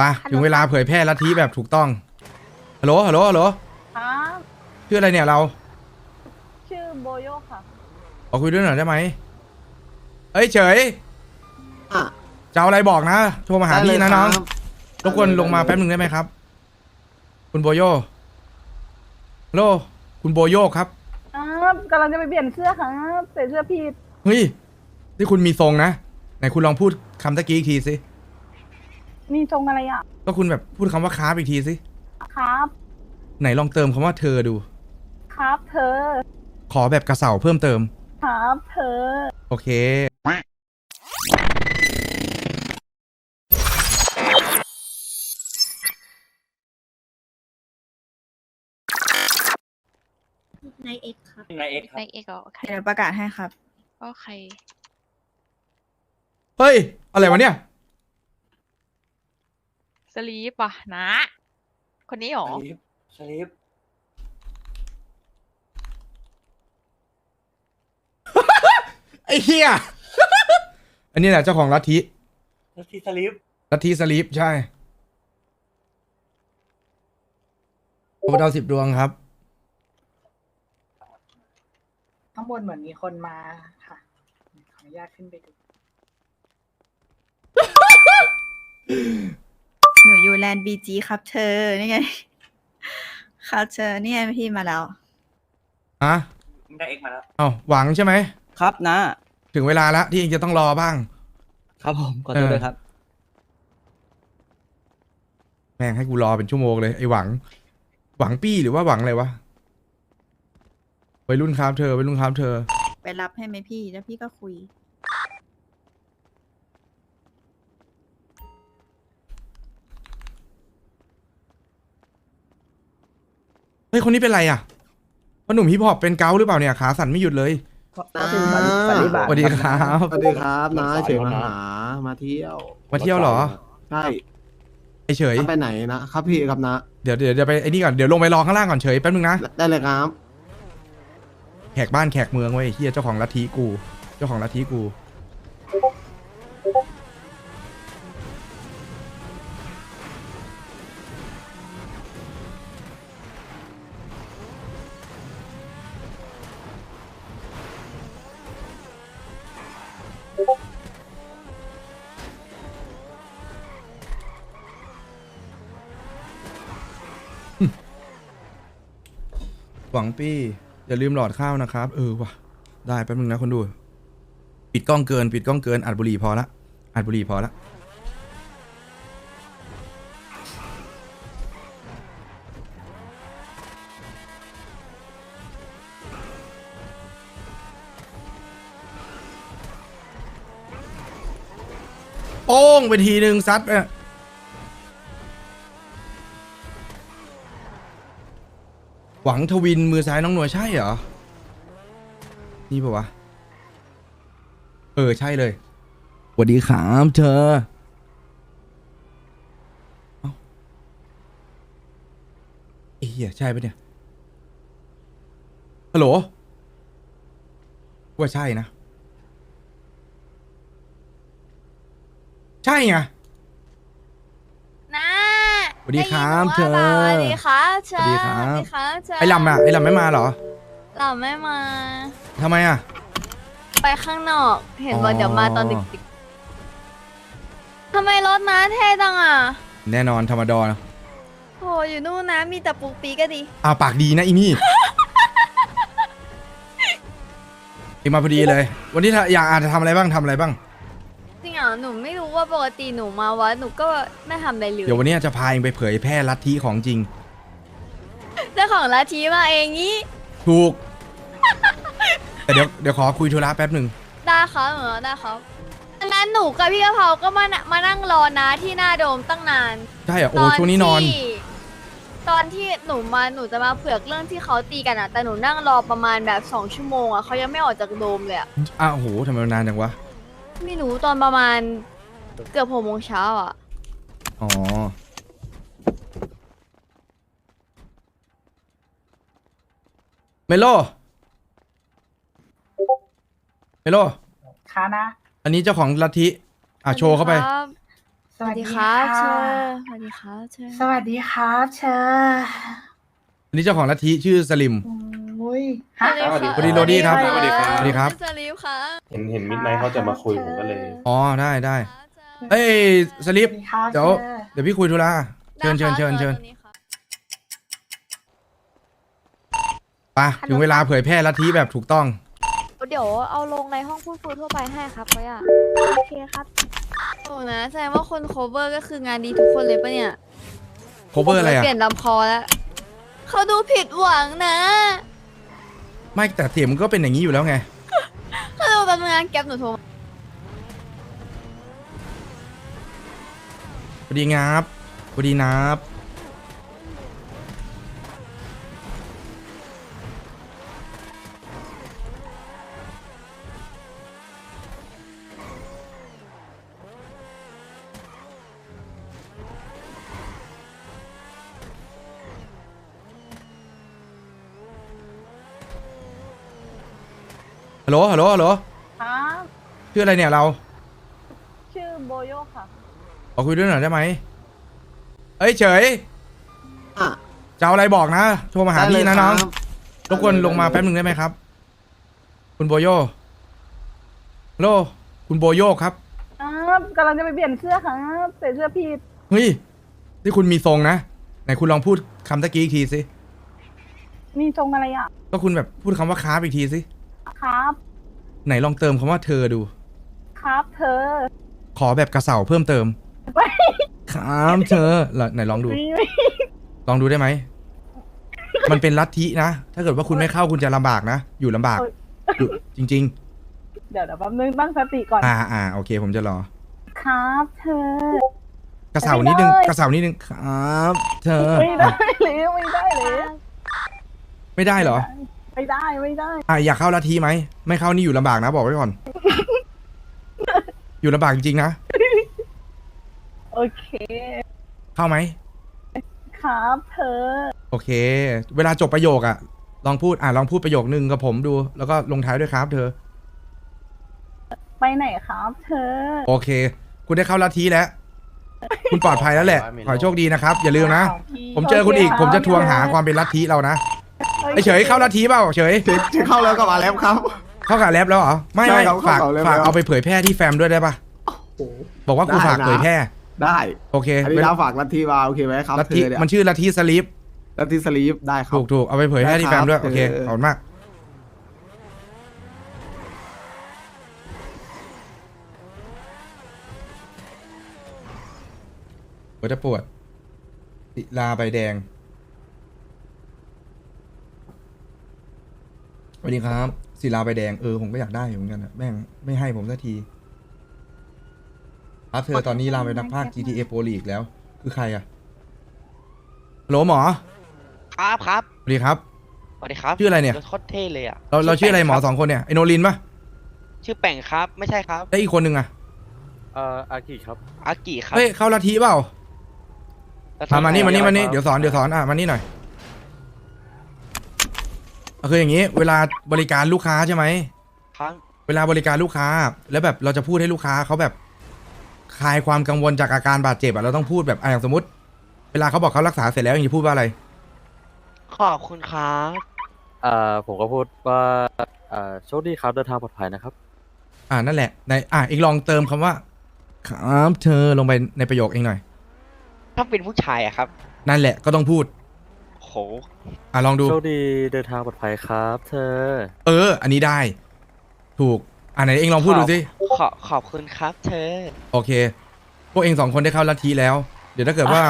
ไปะถึงเวลาเผยแพร่ลัทธิแบบถูกต้องฮัลโหลฮัลโหลฮัลโหลครับชื่ออะไรเนี่ยเราชื่อโบโยค่ะ ขอคุยด้วยหน่อยได้ไหมเอ้ยเฉยอะจะเอาอะไรบอกนะโทรมาหาพี่นะได้เลยน้องครับรบกวนลงมาแป๊บหนึ่งได้ไหมครับ คุณโบโยฮัลโหลคุณโบโยครับครับกำลังจะไปเปลี่ยนเสื้อครับใส่เสื้อผิดเฮ้ยนี่คุณมีทรงนะไหนคุณลองพูดคำตะกี้อีกทีสิ มีทรงอะไรอะ ก็คุณแบบพูดคำว่าคราฟอีกทีสิ ครับ ไหนลองเติมคำว่าเธอดู ครับเธอ ขอแบบกระเสาเพิ่มเติม ครับเธอ โอเค ในเอ็กครับในเอ็กครับในเอกโอเคเดี๋ยวประกาศให้ครับ โอเค เฮ้ย อะไรวะเนี่ย สลีปว่ะนะ คนนี้หรอ สลิปสลิปไอ้เหี้ย อันนี้แหละเจ้าของลัทธิแล้วที่สลิปลัทธิสลีปใช่โอ้ดาวสิบดวงครับ ข้างบนเหมือนมีคนมาค่ะ ขออนุญาตขึ้นไปดู หนูอยู่แลนด์บีจีครับเธอ นี่ไง ครับเธอนี่ไงพี่มาแล้ว ฮะได้เอ็กมาแล้ว เอ้าหวังใช่ไหม ครับนะ ถึงเวลาแล้วที่เองจะต้องรอบ้าง ครับผมขอโทษเออด้วยครับ แม่งให้กูรอเป็นชั่วโมงเลย ไอ้หวัง หวังปี้หรือว่าหวังอะไรวะวัยรุ่นครับเธอวัยรุ่นครับเธอ ไปรับให้ไหมพี่ แล้วพี่ก็คุย เฮ้ยคนนี้เป็นไรอะพ่อหนุ่มฮิปฮอปเป็นเกาต์หรือเปล่าเนี่ยขาสั่นไม่หยุดเลยอ่าสวัสดีครับ สวัสดีครับนะเฉยมาหามาเที่ยวมาเที่ยวเหรอใช่ไอเฉยจะไปไหนนะครับพี่ครับนะเดี๋ยวเดี๋ยวเดี๋ยวไปไอ้นี่ก่อนเดี๋ยวลงไปรอข้างล่างก่อนเฉยแป๊บนึงนะได้เลยครับ แขกบ้านแขกเมืองเว้ยเฮียเจ้าของลัทธิกู เจ้าของลัทธิกู หวังปี้ อย่าลืมหลอดข้าวนะครับ เออว่ะ ได้แป๊บนึงนะคนดู ปิดกล้องเกิน ปิดกล้องเกิน อัดบุหรี่พอละ อัดบุหรี่พอละโป้งไปทีหนึ่งซัดอะ วังทวินมือซ้ายน้องหน่วยใช่เหรอ นี่ปะวะ เออใช่เลยสวัสดีครับเธอเอ้าเอ้ยเหี้ยใช่ปะเนี่ย ฮัลโหล ว่าใช่นะ ใช่ไงนะ สวัสดีครับได้ยินหนูว่าเธอสวัสดีครับเธอสวัสดีครับ สวัสดีครับเธอไอ้ลำอะไอ้ลำไม่มาเหรอเราไม่มา ทำไมอะ ไปข้างนอก เห็นว่าอ๋อ เดี๋ยวมาตอนดึกๆทำไมรถน้าเท่จังอะแน่นอนธรรมดาโหอยู่นู่นนะมีแต่ปุกปีก็ดี อ้าวปากดีนะอีนี่เองมาพอดีเลย วันนี้ถ้าอยากอาจจะทำอะไรบ้างทำอะไรบ้างจ ริงเหรอหนูไม่รู้ว่าปกติหนูมาวัดหนูก็ไม่ทำอะไรเลยเดี๋ยววันนี้จะพาเองไปเผยแพร่ลัทธิของจริง เจ้าของลัทธิมาเองงี้ถูก แต่เดี๋ยวเดี๋ยวขอคุยธุระแป๊บหนึ่งได้ครับเหรอได้ครับอันนั้นหนูกับพี่กะเพราก็มานะมานั่งรอนะที่หน้าโดมตั้งนานใช่เหรอโอ้ช่วงนี้นอน ที่ตอนที่หนูมาหนูจะมาเผือกเรื่องที่เขาตีกันอะแต่หนูนั่งรอประมาณแบบสองชั่วโมงอะเขายังไม่ออกจากโดมเลยอะอ้าวโหทำไมมันนานจังวะ ไม่รู้ตอนประมาณเกือบหกโมงเช้าอะอ๋อ เมโล เมโล ค่ะนะ อันนี้เจ้าของลัทธิ อะ โชว์เข้าไปครับสวัสดีครับเชอร์สวัสดีครับเชอร์สวัสดีครับ เชอร์อันนี้เจ้าของลัทธิชื่อสลิมอุ้ ยฮะสวัสดีโรดี้ครับ สวัสดีครับ สวัสดีครับสลีฟค่ะเห็นเห็นมิดไนท์เขาจะมาคุยผมก็เลย อ๋อได้ได้เอ้ยสลิปสวัสดีครับเดี๋ยวชอร์เดี๋ยวพี่คุยธุระเชิญเชิญเชิญเชิญไปถึงเวลาเผยแพร่ลัทธิแบบถูกต้อง เดี๋ยวเอาลงในห้องพูดคุยทั่วไปให้ครับไว้อะโอเคครับโอ้นะแสดงว่าคน cover ก็คืองานดีทุกคนเลยปะเนี่ย cover อะไรอะเปลี่ยนลำคอแล้วเขาดูผิดหวังนะ ไม่แต่เสียงมันก็เป็นอย่างนี้อยู่แล้วไงเขาดูตำงานแก๊ปหนูโทรมาสวัสดีงับสวัสดีนับ ฮัลโหลฮัลโหลฮัลโหลครับชื่ออะไรเนี่ยเราชื่อโบโยค่ะ ขอคุยด้วยหน่อยได้ไหมเอ้ยเฉยอะจะเอาอะไรบอกนะโทรมาหาได้เลพี่ยนะน้องครับรบกวนลงมาแป๊บหนึ่งได้ไหมครับ คุณโบโยฮัลโหลคุณโบโยครับครับกำลังจะไปเปลี่ยนเสื้อครับใส่เสื้อผิดเฮ้ยนี่คุณมีทรงนะไหนคุณลองพูดคำตะกี้อีกทีสิมีทรงอะไรอะก็คุณแบบพูดคำว่าคาร์บอีกทีสิ ครับ ไหนลองเติมคำว่าเธอดู ครับเธอขอแบบกระเสาเพิ่มเติมไม่ครับเธอเหรอไหนลองดู ไม่ไม่ลองดูได้ไหม มันเป็นลัทธินะ ถ้าเกิดว่าคุณไม่เข้าคุณจะลำบากนะ อยู่ลำบากอยู่จริง เดี๋ยวเดี๋ยวแป๊บนึงตั้งสติก่อน ๆ อ่าอ่าโอเค ผมจะรอ ครับเธอ กระเสานิดนึง ไม่ได้ กระเสานิดนึง ครับ เธอ ไม่ได้เลยไม่ได้เลย ไม่ได้เหรอ ไม่ได้ไม่ได้ อะอยากเข้าลัทธิไหมไม่เข้านี่อยู่ลำบากนะบอกไว้ก่อน อยู่ลำบากจริงๆนะโอเค เข้าไหมครับเธอโอเค เวลาจบประโยคอะลองพูดอะลองพูดประโยคนึงกับผมดู แล้วก็ลงท้ายด้วยครับ เธอ ไปไหนครับ เธอ โอเค คุณได้เข้าลัทธิแล้ว คุณปลอดภัยแล้วแหละขอให้โชคดีนะครับ อย่าลืมนะ ผมเจอคุณอีก ผมจะทวงหาความเป็นลัทธิเรานะ ไอเฉยเข้าลัทธิเปล่าเฉยเช็คเข้าแล้วกับอาแล้วครับ เข้ากับแรปแล้วเหรอไม่ใช่ไม่ครับฝากเข้ากับแรปฝากแล้ว เอาไปเผยแพร่ที่แฟมด้วยได้ปะโอ้บอกว่ากูได้ฝากนะ เผยแพร่ได้โอเคอันนี้เราฝากลัทธิมาโอเคไหมครับลัทเธธิอเนี่ยมันชื่อลัทธิสลีปลัทธิสลีปได้ครับ ถูกถูกเอาไปเผยแพร่ที่แฟมด้วยได้ครับโอเคเออ ขอบคุณมากหัวจะปวดศิลาใบแดง สวัสดีครับศิลาใบแดงเออผมก็อยากได้อยู่เหมือนกันนะแม่งไม่ให้ผมสักที ครับเธอตอนนี้ลาไปนักภาค GTA Pro League แล้ว คือใครอะฮัลโหลหมอครับครับสวัสดีครับ สวัสดีครับชื่ออะไรเนี่ยโคตรเท่เลยอะเราเราชื่ออะไรหมอแป่สองคนเนี่ยไอโนลินปะชื่อแป่งครับ ไม่ใช่ครับแล้วอีกคนหนึ่งอะเอ่ออากิครับ อากิครับเฮ้ยเข้าลัทธิเปล่าแล้วมามานี่มานี่มานี่ครับเดี๋ยวสอนเดี๋ยวสอนอะมานี่หน่อยอะ คืออย่างนี้ เวลาบริการลูกค้าใช่ไหม ครับเวลาบริการลูกค้า แล้วแบบเราจะพูดให้ลูกค้าเขาแบบคลายความกังวลจากอาการบาดเจ็บอะเราต้องพูดแบบอะอย่างสมมติ เวลาเขาบอกเขารักษาเสร็จแล้วอย่างนี้พูดว่าอะไร ขอบคุณครับเอ่อผมก็พูดว่าเอ่อโชคดีครับเดินทางปลอดภัยนะครับ อ่านั่นแหละในอะอีกลองเติมคำว่า ครับเธอลงไปในประโยคเองหน่อย ถ้าเป็นผู้ชายอะครับ นั่นแหละก็ต้องพูด โหอะลองดู โชคดีเดินทางปลอดภัยครับ เธอ เออ อันนี้ได้ ถูกอ่าไหนเองลองพูดดูสิ ขอขอบคุณครับ เธอ โอเค พวกเองสองคนได้เข้าลัทธิแล้ว เดี๋ยวถ้าเกิดว่า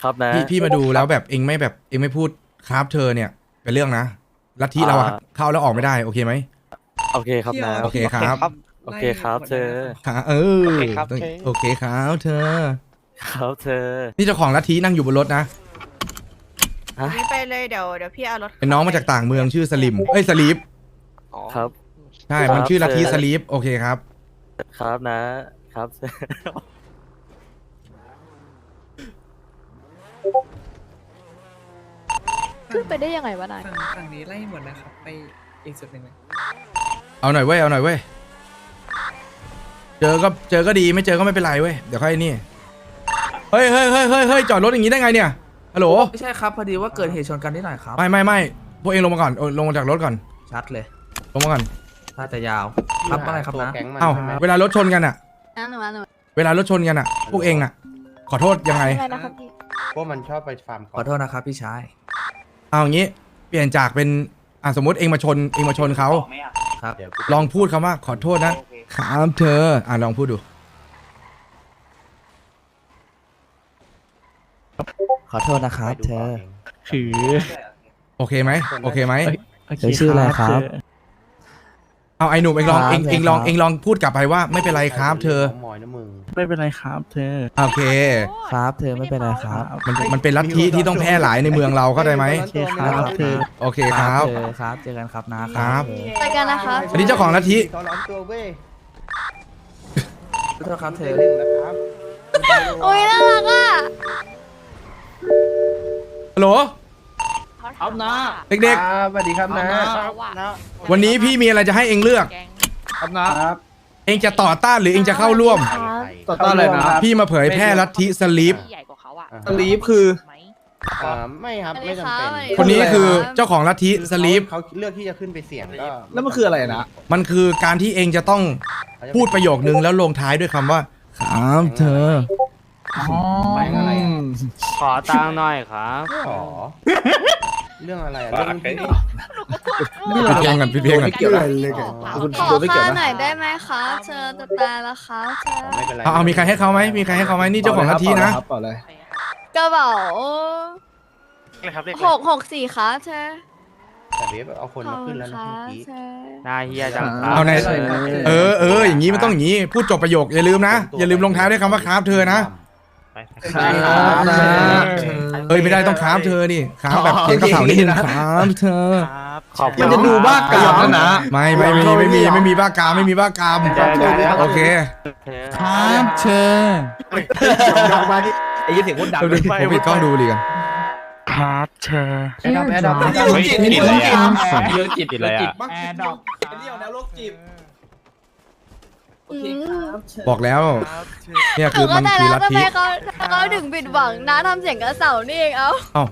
ครับนะ พี่พี่มาดูแล้วแบบเองไม่แบบเองไม่พูดครับเธอเนี่ย เป็นเรื่องนะลัทธิเราอะอ่า เข้าแล้วออกไม่ได้โอเคไหมโอเคครับนะ โอเคครับครับโอเคครับเธอค่ะเออโอเคครับเธอ โอเคครับเธอ ครับเธอ นี่เจ้าของลัทธินั่งอยู่บนรถนะ ฮะไปเลยเดี๋ยวเดี๋ยวพี่เอารถเป็นน้องมาจากต่างเมืองชื่อสลิมเอ้ยสลีปอ๋อครับ ใช่ครับมันชื่อลัทธิเธอสลีปโอเคครับ ครับนะครับเธอขึ้นไปได้ยังไงวะนายฝั่งฝั่งนี้ไล่หมดแล้วครับ ไปอีกจุดหนึ่งเลยเอาหน่อยเว้ยเอาหน่อยเว้ยเจอก็เจอก็ดีไม่เจอก็ไม่เป็นไรเว้ยเดี๋ยวค่อยนี่เฮ้ยเฮ้ยเฮ้ยเฮ้ยเฮ้ยจอดรถอย่างนี้ได้ไงเนี่ย ฮัลโหล ไม่ใช่ครับ พอดีว่าเกิดเหตุชนกันนิดหน่อยครับ ไม่ไม่ไม่พวกเองลงมาก่อนเออลงมาจากรถก่อน ชัดเลยลงมาก่อน ถ้าจะยาว ครับอะไรครับนะ เอ้าเวลารถชนกันอะนะหนูมาหนูเวลารถชนกันอะพวกเองอะขอโทษยังไง อะไรนะครับพี่ พวกมันชอบไปฟาร์มขอโทษนะครับพี่ชาย เอาอย่างนี้ เปลี่ยนจากเป็นอะสมมติเองมาชนเองมาชนเขาบอกไหมอะครับลองพูดคำว่าขอโทษนะโอเคครับเธออะลองพูดดู ขอโทษนะครับเธอ คือ โอเคไหมโอเคไหมเธอชื่ออะไรครับ เอาไอ้หนุ่มเองลองครับเองเองลองเองลองพูดกลับไปว่าไม่เป็นไรครับ เธอมอยนะมึงไม่เป็นไรครับ เธอ โอเค ครับ เธอไม่เป็นไรครับ มันมันเป็นลัทธิที่ต้องแพร่หลายในเมืองเราเข้าใจไหมโอเคครับเธอโอเคครับเธอครับเจอกันครับนะครับครับเจอกันนะคะอันนี้เจ้าของลัทธิเขาร้อนตัวเว้ยขอโทษครับเธอหนึ่งนะครับโอ้ยน่ารักอะ ฮัลโหลเอานะเด็กสวัสดีครับนะ ๆ วันนี้พี่มีอะไรจะให้เองเลือก แกงครับนะ ครับเองจะต่อต้านหรือเองจะเข้าร่วม ต่อต้านอะไรนะ พี่มาเผยแพร่ลัทธิสลีป ที่ใหญ่กว่าเขาอะสลีปคือ ไหมอ่าไม่ครับสวัสดีไม่จำค่ะเป็นคนนี้คือเจ้าของลัทธิสลีป เขาเลือกที่จะขึ้นไปเสี่ยงก็แล้วมันคืออะไรนะ มันคือการที่เองจะต้องพูดประโยคนึงแล้วลงท้ายด้วยคำว่า ครับเธอ แปลงอะไรอะข อตังค์หน่อยครับขอเรื่องอะไรอะเรื่องที่ปิดเพลงก่อนปิดเพลงก่อนเกี่ยวอะไรเลยกันคุณขอโดนไม่เกี่ยวข้าวนะหน่อยได้ไหมคะเธอจะตายแล้วคะเธอไม่เป็นไรเอาเอามีใครให้เขาไหมมีใครให้เขาไหมนี่เจ้าของลัทธินะ เปล่าเลยกระเป๋าเลยครับเรียกหกหกสี่คะเธอแต่เวฟเอาคนขอมาบคุขึ้นณแล้วนะค่ะเมื่อกี้เธอหน้าเฮียจังครัเอาในใช่ครับเออเอออย่างนี้มันต้องอย่างนี้ พูดจบประโยคอย่าลืมนะ อย่าลืมลงท้ายด้วยคำว่าครับเธอนะ ครับนะเอ้ยไม่ได้ต้องครับเธอนี่ครับแบบเขียนกระเป๋านิดนึงครับเธอครับขอบคุณมันจะดูบ้ากามนะ ไม่ไม่ม่ไม่มีไม่มีบ้ากามไม่มีบ้ากามเจอกันครับโอเคเธอครับเธอดังมาที่ไอ้ยี่เสียงคนดังเดี๋ยวผมปิดกล้องดูดีกันครับเธอแอดดับแอดดับเฮ้ยติดอะไรอะเรื่องจิตติดอะไรอะแอร์ดอกนี่เอาแนวโลกจิ บอืมบอกแล้วเนี่ยหคืนูอก็มันได้คือแล้วลัททำไมธิเขาเขาถึงผิดหวังนะทำเสียงกระเสานี่เองเอ้าเอ้า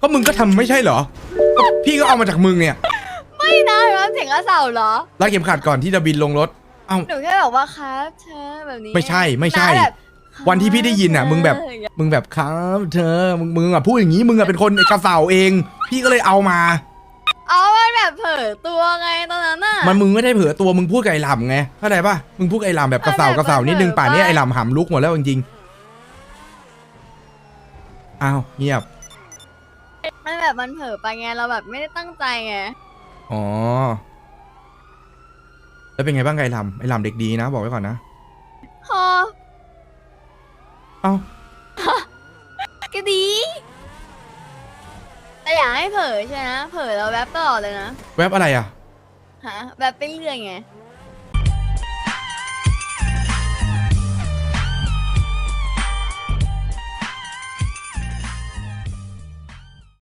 ก็มึงก็ทำไม่ใช่เหรอก็พี่ก็เอามาจากมึงเนี่ยไม่นะทำเสียงกระเสาเหรอ รัดเข็มขัดก่อนที่จะบินลงรถ เอ้า หนูแค่บอกว่าครับเธอแบบนี้ไม่ใช่ไม่ใช่ นะแบบวันที่พี่ได้ยินน่ะ มึงแบบ อย่างเงี้ยมึงแบบครับ เธอ มึงมึงอะพูดอย่างนี้ มึงอะเป็นคนกระเสาเอง พี่ก็เลยเอามาเอามัน แบบเผลอตัวไงตอนนั้นน่ะ มันมึงไม่ได้เผื่อตัวมึงพูดกับไอ้หลำไงเข้าใจป่ะมึงพูดกับไอ้หลำแบบกระเสากระเสานิดนึงป่านนี้ไอ้หลำหำลุกหมดแล้วจริงๆอ้าวเงียบมันแบบมันเผลอไปไงเราแบบไม่ได้ตั้งใจไงอ๋อแล้วเป็นไงบ้างไงไอ้หลำไอ้หลำเด็กดีนะ บอกไว้ก่อนนะพอเอ้า ก็ดี แต่อย่าให้เผ ลอใช่ไหมเผลอแล้วแวบตลอดเลยนะ แว็บอะไรอะ ฮะแวบไปเรื่อยไง